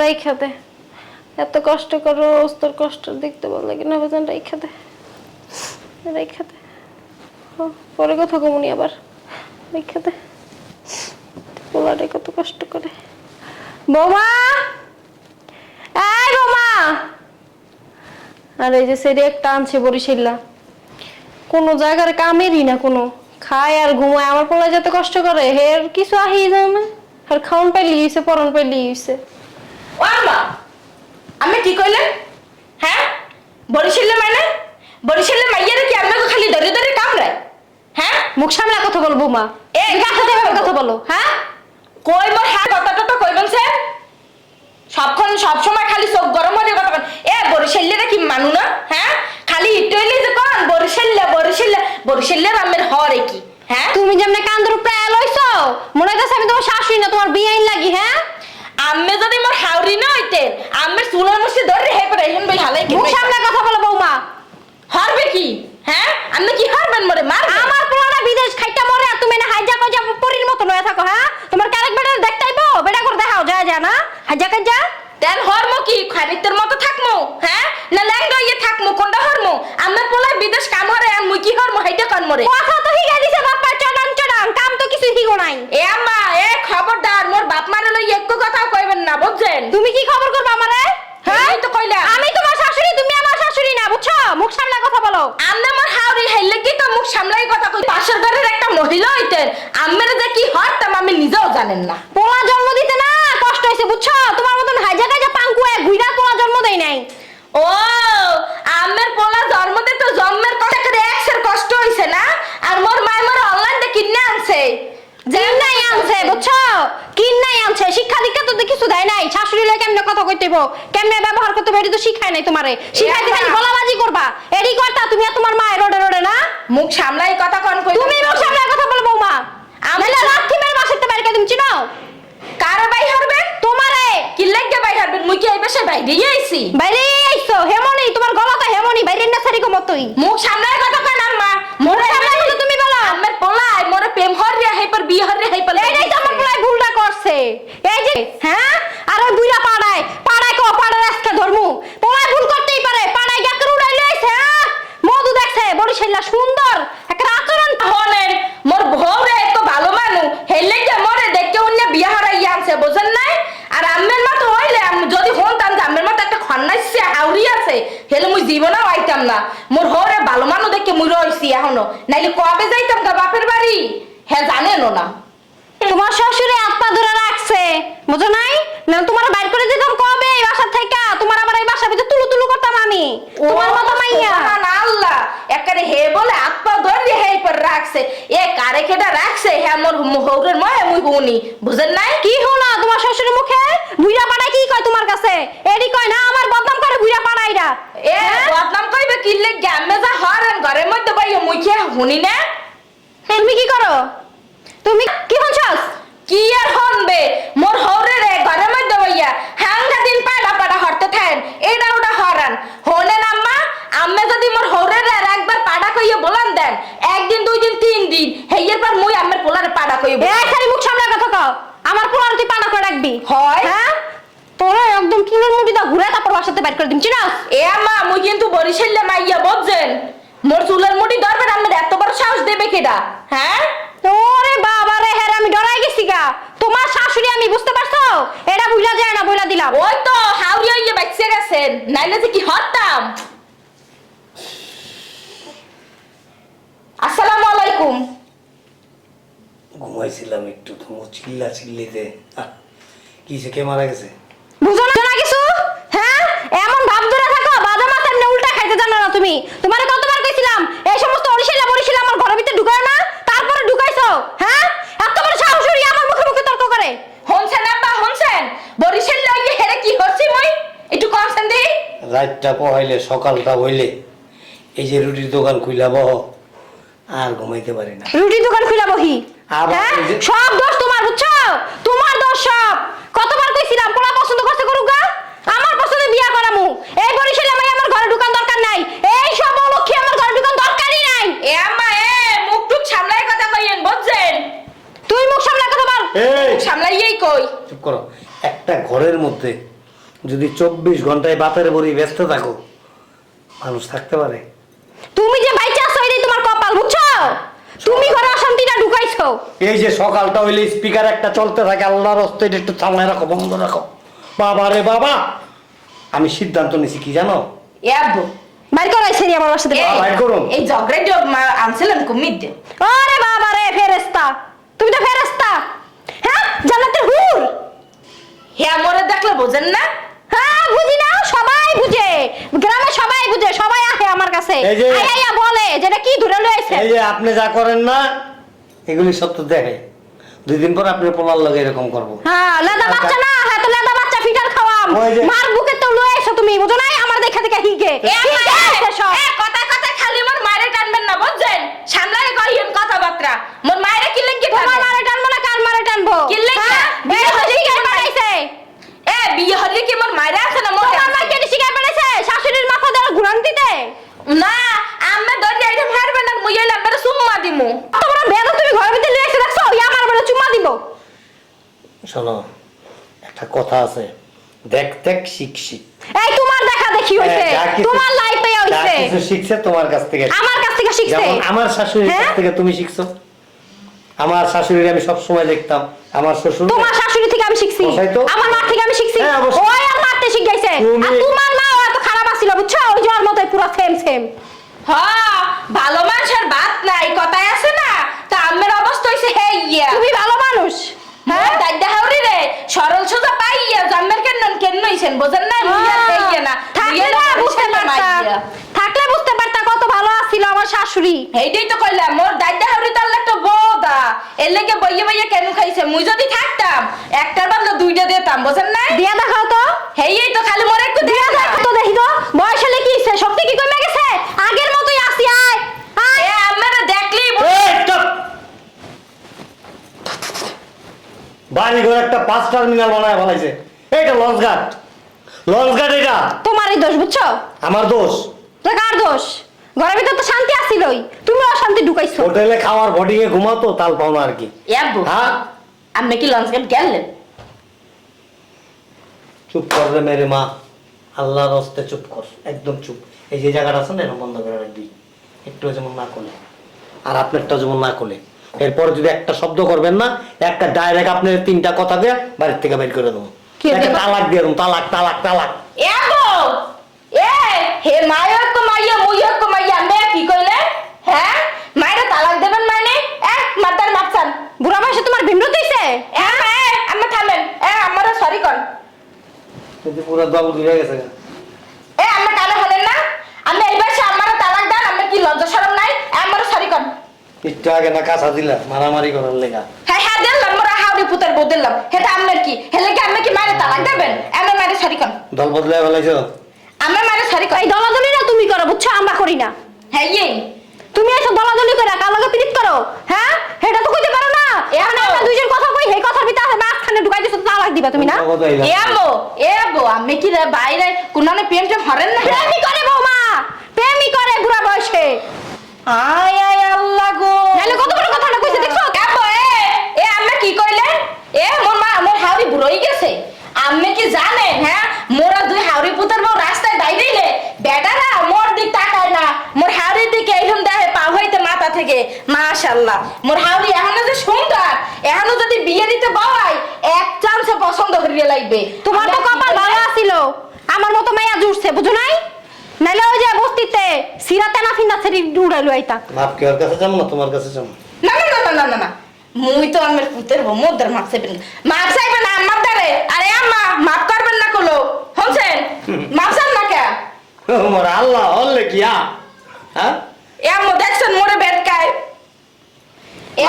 রাইখা দে। এত কষ্ট করো তোর কষ্ট দেখতে ভালো লাগে না বাজান রাইখা দে। রাইখা দে। পরে কথা কমুনি আবার। রাইখা দে। পোলারে কত কষ্ট করে। বৌমা! এই বৌমা! আর এই যে সেরি একটা আনছে বরিশাল্লা। কোনো জায়গার কামেরই না কোনো। খায় আর ঘুমায়, আমার পোলা যত কষ্ট করে, হের কিছু আহি যায় না। আর খাওন পাইলি হইছে, পরন পাইলি হইছে। ও আম্মা আমি কি কইলেন? হ্যাঁ? বরিশালে মানে বরিশালে মাইয়ারে কি আপনাকে খালি ধরে ধরে কামড়ায়? হ্যাঁ? মুখ সামলা কথা বলব মা এই কার সাথে কথা বলো? হ্যাঁ? কই মোর হ্যাঁ কথাটা তো কইবেন স্যার সবক্ষণ সবসময় খালি চোখ গরম হয়ে কথা বলেন এ বরিশাল্যেরা কি মানু না? হ্যাঁ? খালি ইট হইলে যে কন? বরিশাল্যা বরিশাল্যা বরিশাল্যের আমের হরে কি? হ্যাঁ? তুমি যেমন কান্দর প্রায় লইছো মনে হইতাছে আমি তোমার শাশুড়ি না তোমার বিয়ে লাগি হ্যাঁ? আম্মে যদি মোর হাউরি না হইতেন আম্মের চুলের মশি ধরে হে পরে হেন ভাই হালাই কি মুখ সামলা কথা বলো বৌমা হরবে কি হ্যাঁ আপনি কি হারবেন মরে মার আমার পুরানা বিদেশ খাইটা মরে আর তুমি না হাইজা কইজা পরির মতো নয়া থাকো হ্যাঁ তোমার কারেক বেটা দেখতাইবো বেটা করে দেখাও যায় যা না হাইজা কাইজা দেন হরমো কি খানিতের মতো থাকমো হ্যাঁ না ল্যাংডা ইয়ে থাকমো কোনটা হরমো আমার পোলায় বিদেশ কাম হরে আর মুই কি হরমো হাইটা কন মরে কথা তো হিগা দিছে বাপ্পা চড়ান চড়ান কাম তো কিছু হিগো নাই এ আম্মা এ খবরদার মোর বাপ মানে লই একটু কথাও কইবেন না বুঝছেন তুমি কি খবর করবা আমারে হ্যাঁ এই তো কইলাম। আমি তোমার শাশুড়ি তুমি আমার শাশুড়ি না বুঝছ মুখ সামলা কথা বলো আমনে মোর হাওরি হেললে কি তো মুখ সামলাই কথা কই পাশের ঘরের একটা মহিলা হইতেন আম্মের যে কি হরতাম আমি নিজেও জানেন না পোলা জন্ম দিতে না কষ্ট হয়েছে বুঝছ তোমার মতন হাইজা কাইজা পাঙ্কুয়ে গুইরা পোলা জন্ম দেয় নাই ও আমের পোলা জন্মতে তো জন্মের কথা করে এক্সের কষ্ট হইছে না আর মোর মায় মোর অনলাইন থেকে কিনে আনছে কিন নাই আনছে বুঝছ কিন নাই আনছে শিক্ষা দীক্ষা তো কিছু দেয় নাই শাশুড়ি লয় কেমনে কথা কইতেব কেমনে ব্যবহার করতে হবে এটা তো শিখায় নাই তোমারে। শিখাইতে খালি গলাবাজি করবা। এডি করতা তুমি আর তোমার মায়ের রোডে রোডে না? মুখ সামলাই কথা কন কই তুমি মুখ সামনে কথা বলব মা আমি না লাথি মেরে বাসাতে বাইরে তুমি চিনো? কারে বাই হরবে? তোমারে। কি লাগবে বাই হরবে? মুই কি এই বেশে বাই দিয়ে আইছি? বাইরে আইছো হেমনি। তোমার গলাটা হেমনি বাইরে না সারি মতই। মুখ সামলাই কথা কন আম্মা। মোরে সামলাই কথা তুমি বলো। আমের পোলাই মোরে প্রেম হরিয়া হেই পর বিয়ে হরিয়া হেই পর এইটাই তো আমার প্রায় ভুলটা করছে। এই যে হ্যাঁ আর ওই বুইরা পাড়ায় পাড়ায় কো পাড়ায় আজকে ধর্মু পোলায় ভুল করতেই পারে পাড়ায় গিয়ে করে উড়াই লইছে হ্যাঁ মধু দেখছে বরিশাল্লা সুন্দর একটা আচরণ হনেন মোর ভৌরে এত ভালো মানু হেলে যে মোরে দেখে অন্য বিয়ে হারাইয়া আনছে বুঝেন নাই আর আম্মের মতো হইলে আম- যদি হনতাম যে আম্মের মতো একটা খন্নাইছে হাউরি আছে হেলে মুই জীবনেও আইতাম না। মোর হরে ভালো মানু দেখে মুই রইছি এখনও। নাইলে কবে যাইতাম গা বাপের বাড়ি? হ্যাঁ জানেনও না। তোমার শ্বশুরে আত্মা ধরে রাখছে। বুঝো নাই? না তোমার বাইর করে দিতাম কবে এই বাসা থেকে? তোমার আবার এই বাসা ভিতরে তুলু তুলু করতাম আমি। তোমার মতো মাইয়া। না আল্লাহ একারে হে বলে আত্মা রাখছে। এ কারে কেটা রাখছে? হ্যাঁ মোর হৌরের ময়ে মুই বুনি বুঝেন নাই? কি হলো তোমার শ্বশুরের মুখে? বুইরা পাড়ায় কি কয় তোমার কাছে? এডি কয় না আমার বদনাম করে বুইরা পাড়াইরা। এ বদনাম কইবে কিল্লে গ্যামে যা হরেন ঘরের মধ্যে বাইয়ে মুই কি হুনি না। তুমি কি করো? তুমি কি হচ্ছস কি আর হনবে মোর হরে রে ঘরের মধ্যে বইয়া হাঙ্গা দিন পাড়া পাড়া হরতে থাকেন এটা ওটা হরান হনেন আম্মা আম্মে যদি মোর হরে রে আর একবার পাড়া কইয়ে বলান দেন একদিন দুই দিন তিন দিন হেইয়ের পর মুই আম্মের পোলারে পাড়া কইয়ে এই খালি মুখ সামনে কথা কও আমার পোলার তুই পানা করে রাখবি হয়। হ্যাঁ তোরা একদম কিলোর মুড়ি দা ঘুরে তারপর বাসাতে বাইর করে দিম চিনাস এ আম্মা মুই কিন্তু বরিশাল্লে মাইয়া বুঝছেন? মোর চুলের মুঠি ধরবেন আম্মের এত বড় সাহস দেবে কেডা? হ্যাঁ? ওরে বাবা রে আমি ডরাই গেছি গা। তোমার শাশুড়ি আমি বুঝতে পারছ? এটা বুঝলা যায় না বইলা দিলাম। ওই তো হাউরিয়া বেঁচে গেছেন। নাইলে যে কি হরতাম? আসসালামু আলাইকুম। ঘুমাইছিলাম একটু ঘুমো চিল্লা চিল্লিতে কি সে কে মারা গেছে বুঝো না না কিছু হ্যাঁ এমন ভাব ধরে থাকো বাজা মাছ এমনি উল্টা খাইতে জানো না তুমি? তোমারে কতবার কইছিলাম? এই সমস্ত অরিশালা বরিশালা আমার ঘরের ভিতরে ঢুকায় না তারপরে ঢুকাইছো হ্যাঁ? এত বড় সাহসুরি আমার মুখে মুখে তর্ক করে। হনছেন আব্বা হনছেন? বরিশাল্লে ইয়ে হেরে কি হচ্ছি মই? একটু কনসেন দেই রাতটা পোহাইলে সকালটা হইলে এই যে রুটির দোকান খুইলা বহ আর ঘুমাইতে পারি না। রুটি দোকান খুলে বহি? হ্যাঁ? সব দোষ তোমার বুঝছ? তোমার দোষ সব। কতবার কইছিলাম পোলা পছন্দ করতে করুক গা। আমার পছন্দে বিয়া করামু। এই বরিশালে আমি আমার ঘরে ঢুকান দরকার নাই এই সব অলক্ষী আমার ঘরে ঢুকান দরকারই নাই এ আম্মা এ মুখ টুক সামলাই কথা কইয়েন বুঝছেন তুই মুখ সামলা কথা বল এই সামলাইয়েই কই চুপ করো। একটা ঘরের মধ্যে যদি চব্বিশ ঘন্টায় বাতের বড়ি ব্যস্ত থাকো মানুষ থাকতে পারে। তুমি যে বাইচা আছো এটাই তোমার কপাল বুঝছ? তুমি ঘরে অশান্তিটা ঢুকাইছো। এই যে সকালটা হইলে স্পিকার একটা চলতে থাকে আল্লাহর হস্তে এটা একটু থামায় রাখো বন্ধ রাখো। বাবা রে বাবা! আমি সিদ্ধান্ত নিছি কি জানো? এ আব্বু বাইর করাইছে নি আমার বাসা থেকে এই- বাইর করুন। এই ঝগড়া আনছিলেন কুমির দিয়ে। ওরে বাবা রে ফেরেস্তা তুমি তো ফেরেস্তা হ্যাঁ জান্নাতের হুর। হে মরে দেখলে বোঝেন না? হ্যাঁ বুঝি না সবাই বুঝে। গ্রামে সবাই বুঝে সবাই আসে আমার কাছে। এই যে- আই আইয়া বলে যেটা কি ধরে লইছে এই যে আপনি যা করেন না এগুলি সত্য দেখে। দুই দিন পর আপনি পোলার লগে এরকম করব। হ্যাঁ লেদা বাচ্চা না হ্যাঁ তো লেদা বাচ্চা ফিটার খাওয়াম। ওই যে- মার বুকে তো এসো তুমি বুঝো নাই? আমার দেখা দেখা হিগে এ হিগে এ, আছে সব। এ, কথা কথা খালি মোর মায়েরে টানবেন না বুঝছেন সামলায় কইেন কথাবার্তা মোর মায়েরে কি লাগি তোমার মারে টানবো না কার মারে টানবো কি লেগে? হ্যাঁ? বিয়ে হলে কি বানাইছে এ বিয়ে হলে কি মোর মায়েরে আছে না মোর তোমার মা কেটে শিখাই পেরেছে শাশুড়ির মাথা দ্বারা ঘুরান দিতে না আম্মা দরজা আইতে মারবেন না মুই এলাম বেরে সুম্মা দিমু তোমরা বেদ তুমি ঘরের ভিতরে লিয়ে এসে দেখছ ইয়া আমার বলে চুমা দিব শোনো একটা কথা আছে। দেখ দেখ শিখ শিখ এই তোমার দেখা দেখি হইছে। হ্যাঁ, কিছু- তোমার লাইফে যা হইছে। কিছু শিখছে তোমার কাছ থেকে। আমার কাছ থেকে শিখছে? যেমন আমার শাশুড়ির কাছ হ্যাঁ? থেকে তুমি শিখছো। আমার শাশুড়ির আমি সব সময় দেখতাম। আমার শ্বশুর তোমার শাশুড়ি থেকে আমি শিখছি। আমার মা থেকে আমি শিখছি। হ্যাঁ, ওই আর মারতে শিখাইছে। আর তোমার মা এত খারাপ আছিল বুঝছ? ওই জোয়ার মতোই পুরো সেম সেম হ ভালো মানুষের বাত নাই কথায় আছে না? তা আম্মের অবস্থা হইছে হে ইয়া তুমি ভালো মানুষ? হ্যাঁ? দাইদা হাওরি রে সরল সোজা পাইয়া জাম্মের কেন কেন নইছেন বোঝেন না মুইয়া দেইয়া না। থাকলে না না বুঝতে পারতা থাকলে বুঝতে পারতা কত ভালো আছিল আমার শাশুড়ি। এইটাই তো কইলাম মোর দাদা হাওরি তার একটা বোদা এর লেগে বইয়ে বইয়ে কেন খাইছে? মুই যদি থাকতাম একটার বদলে দুইটা দিতাম বোঝেন না দিয়া দেখাও তো। হেই তো খালি মোর একটু দিয়া দিয়া দেখো তো দেখি তো বয়স হলে কি হইছে শক্তি কি কমে গেছে আগের মতোই আসি আয় আয় এ আম্মেরা দেখলেই এই, চুপ! বাড়ি ঘর একটা পাঁচ টার্মিনাল বানায় ফেলাইছে। এইটা লঞ্চ ঘাট। লঞ্চ ঘাট এটা তোমারই দোষ বুঝছ? আমার দোষ। তো কার দোষ? ঘরের ভিতর তো শান্তি আসিলই তুমি অশান্তি ঢুকাইছো। হোটেলে খাওয়ার বডিকে ঘুমাতো তাল পাও না আর কি। আব্বু হ্যাঁ? আম্মে কি লঞ্চ গেট গেলেন? চুপ কর রে মেরে মা। আল্লাহর হস্তে চুপ কর। একদম চুপ। এই যে জায়গাটা আছে না এরকম বন্ধ করে রাখবি। একটু যেমন না করলে আর আপনারটা যেমন না করলে এরপরে যদি একটা শব্দ করবেন না একটা ডাইরেক্ট আপনার তিনটা কথা দিয়ে বাড়ির থেকে বের করে দেবো। তালাক দিয়ে দেবো তালাক তালাক তালাক। এ হে মায়ের কো মাইয়া মুইয়ের কো মাইয়া মে কি কইলে? হ্যাঁ? মায়ের তালাক দেবেন মানে? এ মাতার মাপসান বুড়া বয়সে তোমার বিমরত হইছে? এ আম্মা, এ থামেন। এ আমারও সরি কর। পুরো দল ঘুরে গেছে এ আম্মা কানে হলেন না আমি এইবার সে আমারও তালাক দেন আমি কি লজ্জা শরম নাই এ আমারও সরি কর একটু আগে না কাঁচা দিলা মারামারি করার লেগা। হ্যাঁ হ্যাঁ দিলাম মোরা হাউরি পুতের বউ দিলাম। হেটা আম্মের কি? হেলে কি আম্মে কি মায়ের তালাক দেবেন? আমার সরি কর দল আমার সরি কর এই দলাদলি না তুমি করো বুঝছ? আমরা করি না। হ্যাঁ ইয়ে। তুমি এসব দলাদলি করে কার লগে পিরিত করো? হ্যাঁ? এটা তো কইতে পারো না। এখন এমন। আমরা দুইজন কথা কই এই কথার ভিতরে মাঝখানে ঢুকাই দিছো তালাক দিবা তুমি না? এ আম্মু এ আব্বু আমি কি রে বাইরে কোনানে প্রেম টেম হরেন না? প্রেমই করে বৌমা। প্রেমই করে বুড়া বয়সে। আয় আয় আল্লাহ গো নাহলে কত বড় কথাটা কইছে দেখছ আব্বু এ এ আম্মা কি কইলে এ মোর মা মোর বুড়োই গেছে। আম্মে কি জানেন হ্যাঁ? মোরা দুই হাউরি পুতের বউ রাস্তায় বাইরেইলে বেটারা মোর দিক তাকায় না মোর হাউরির দিকে এইরকম দেখে পা হইতে মাথা থেকে। মাশাআল্লাহ মোর হাউরি এখনও যে সুন্দর এখনও যদি বিয়ে দিতে বলাই এক চান্সে পছন্দ করিয়ে লাগবে তোমার তো কপাল ভালো আছিল। আমার মতো মাইয়া জুড়ছে বুঝো নাই? নাইলে ওই যে বস্তিতে সিরাতে না ফিনা ছেড়ে উড়াইলো আইতা। মাপ কি ওর কাছে যাব না তোমার কাছে যাব না না না না না। মুই তো আমার পুতের বউ মোদের মাপ চাইবেন মাপ চাইবেন না আমার দ্বারে? আরে আম্মা মাপ করবেন না কলো মাপ চান না কে? মোর আল্লাহ হলে কি হ্যাঁ? দেখছেন মোরে বেটকায়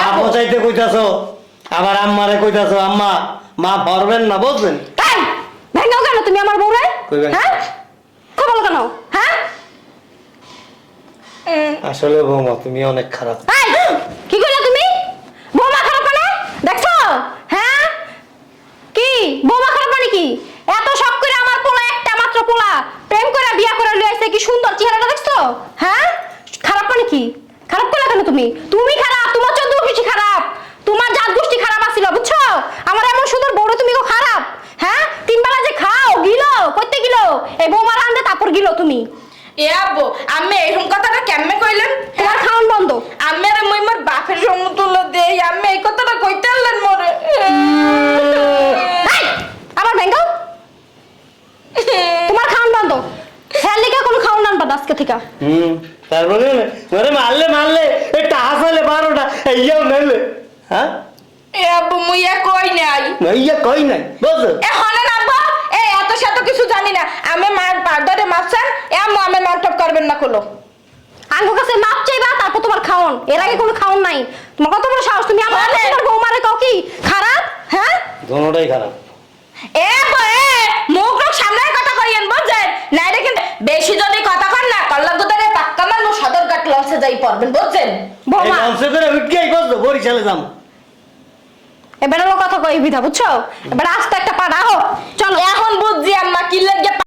আম্মু কইতাছো আবার আম্মারে কইতাছো আম্মা মা ভরবেন না এই ভেঙাও কেন তুমি আমার বউরে? হ্যাঁ? খবর কেন? হ্যাঁ? আসলে বৌমা তুমি অনেক খারাপ। কি কইলা তুমি বৌমা খারাপ মানে দেখছ হ্যাঁ কি বৌমা খারাপ মানে কি এত শখ করে আমার পোলা একটা মাত্র পোলা প্রেম করে বিয়া করে লই আইছে কি সুন্দর চেহারাটা দেখছ হ্যাঁ খারাপ মানে কি খারাপ করলে কেন তুমি তুমি খারাপ তোমার চোদ্দ বেশি খারাপ তোমার জাত গোষ্ঠী খারাপ আছিল বুঝছ আমার এমন সুন্দর বড় তুমি গো খারাপ হ্যাঁ তিন বেলা যে খাও গিলো গিলো তুমি? এ আব্বু আমি এরকম কথাটা কেমনে কইলেন? তোমার খাওন বন্ধ। আমি আর মুই মোর বাপের সমতুল্য দেই আমি এই কথাটা কইতে আনলেন মোরে। এই, আবার তোমার খাওন বন্ধ। হ্যাঁ লিখে কোনো খাওন আনবা আজকে থেকে। হুম তারপরে মানে মারলে মারলে হাসালে বারোটা এইয়াও নাইলে হ্যাঁ? এ আব্বু মুই কই নাই? ইয়া কই নাই এ আব্বা এত শত কিছু জানি না। আমি মার পার্দারে মাপছেন এ আম্মু আমি মারটপ করবেন না কলো আঙ্গো কাছে মাপ চাইবা তারপর তোমার খাওন। এর আগে কোনো খাওন নাই। তোমার কত বড় সাহস তুমি আমার তোমার বৌমারে কাও কি খারাপ? হ্যাঁ? দোনোটাই খারাপ। এ বয়ে মুখ লোক সামনে কথা কইয়েন বুঝছেন? নাইলে কিন্তু বেশি যদি কথা কন না কল্লা গুদারে পাক্কা মান সদর ঘাট লঞ্চে যাই পড়বেন বুঝছেন? এই বৌমা লঞ্চে করে উঠকেই করছ বরিশালে যাম। এবার হলো কথা কই বিধা, বুঝছ? এবার আস্তে একটা পা দাও চলো। এখন বুঝছি আম্মা, কি লাগে